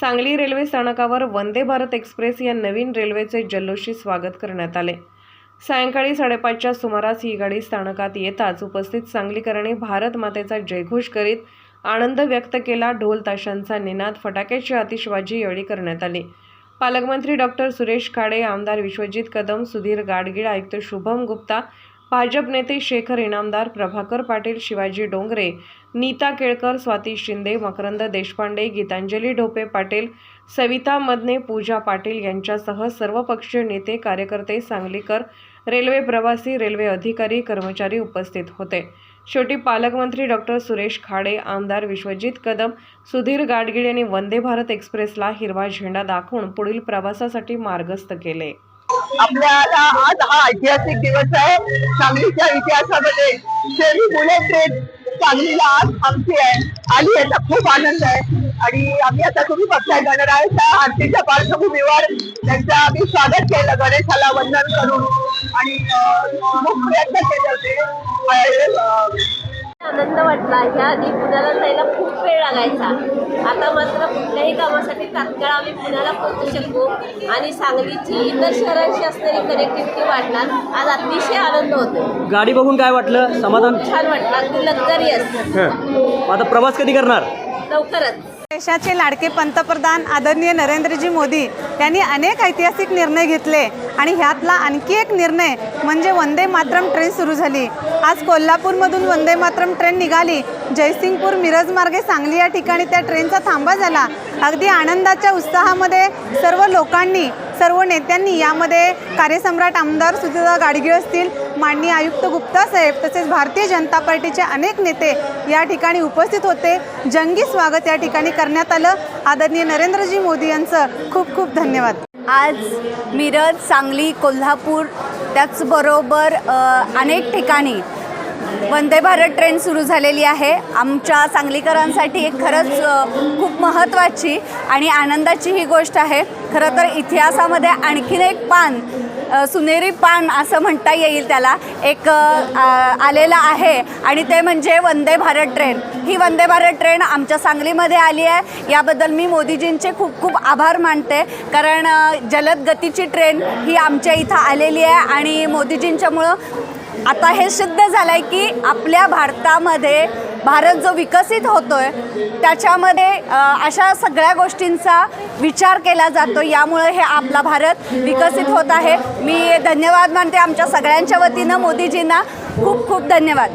Sangli railway स्थानकावर Vande Bharat express या नवीन रेल्वेचे जल्लोषी स्वागत करण्यात आले. सायंकाळी साडेपाचच्या सुमारास ही गाडी स्थानकात येताच उपस्थित सांगलीकरांनी भारत मातेचा जयघोष करीत आनंद व्यक्त केला. ढोल ताशांचा निनाद फटाक्याची आतिषबाजी यावेळी करण्यात आली. पालकमंत्री डॉक्टर सुरेश खाडे आमदार विश्वजित कदम सुधीर गाडगीळ आयुक्त शुभम गुप्ता भाजप नेते शेखर इनामदार प्रभाकर पाटील शिवाजी डोंगरे नीता केळकर स्वाती शिंदे मकरंद देशपांडे गीतांजली ढोपे पाटील सविता मदने पूजा पाटील यांच्यासह सर्वपक्षीय नेते कार्यकर्ते सांगलीकर रेल्वे प्रवासी रेल्वे अधिकारी कर्मचारी उपस्थित होते. शेवटी पालकमंत्री डॉक्टर सुरेश खाडे आमदार विश्वजित कदम सुधीर गाडगीळ यांनी वंदे भारत एक्सप्रेसला हिरवा झेंडा दाखवून पुढील प्रवासासाठी मार्गस्थ केले. आपल्याला आज हा ऐतिहासिक दिवस आहे. सांगलीच्या इतिहासामध्ये शेरी मुले ट्रेन सांगलीला आज थांबते आहे. आली याचा खूप आनंद आहे. आणि आम्ही आता तुम्ही बघताय गणरायाच्या आरतीच्या पार्श्वभूमीवर त्यांचं आम्ही स्वागत केलं गणेशाला वंदन करून. आणि खूप प्रयत्न केले होते. आनंद वाटला. ह्या आधी पुण्याला वेळ लागायचा आता मात्र कुठल्याही कामासाठी तात्काळ आम्ही पुण्याला पोहोचू शकतो आणि सांगलीची इतर शहरांशी असणारी कनेक्टिव्हिटी वाढणार. आज अतिशय आनंद होतो. गाडी बघून काय वाटलं? समाधान? छान वाटलं. लक्झरियस हं. आता प्रवास कधी करणार? लवकरच. देशाचे लाडके पंतप्रधान आदरणीय नरेंद्रजी मोदी यांनी अनेक ऐतिहासिक निर्णय घेतले आणि ह्यातला आणखी एक निर्णय म्हणजे वंदे मातरम ट्रेन सुरू झाली. आज कोल्हापूरमधून वंदे मातरम ट्रेन निघाली. जयसिंगपूर मिरज मार्गे सांगली या ठिकाणी त्या ट्रेनचा थांबा झाला. अगदी आनंदाच्या उत्साहामध्ये सर्व लोकांनी सर्व नेत्यांनी यामध्ये कार्यसम्राट आमदार सुजिता गाडगीळ असतील माननीय आयुक्त गुप्ता साहेब तसेच भारतीय जनता पार्टीचे अनेक नेते या ठिकाणी उपस्थित होते. जंगी स्वागत या ठिकाणी करण्यात आलं. आदरणीय नरेंद्रजी मोदी यांचं खूप खूप धन्यवाद. आज मिरज सांगली कोल्हापूर त्याचबरोबर अनेक ठिकाणी वंदे भारत ट्रेन सुरू झालेली आहे. आमच्या सांगलीकरांसाठी एक खरंच खूप महत्त्वाची आणि आनंदाची ही गोष्ट आहे. खरं तर इतिहासामध्ये आणखीन एक पान सुनेरी पान असं म्हणता येईल त्याला. एक आलेलं आहे आणि ते म्हणजे वंदे भारत ट्रेन. ही वंदे भारत ट्रेन आमच्या सांगलीमध्ये आली आहे. याबद्दल मी मोदीजींचे खूप खूप आभार मानते. कारण जलद गतीची ट्रेन ही आमच्या इथं आलेली आहे आणि मोदीजींच्यामुळं आता हे सिद्ध झालं आहे की आपल्या भारतामध्ये भारत जो विकसित होतो आहे त्याच्यामध्ये अशा सगळ्या गोष्टींचा विचार केला जातो. यामुळे हे आपला भारत विकसित होत आहे. मी धन्यवाद मानते आमच्या सगळ्यांच्या वतीनं. मोदीजींना खूप खूप धन्यवाद.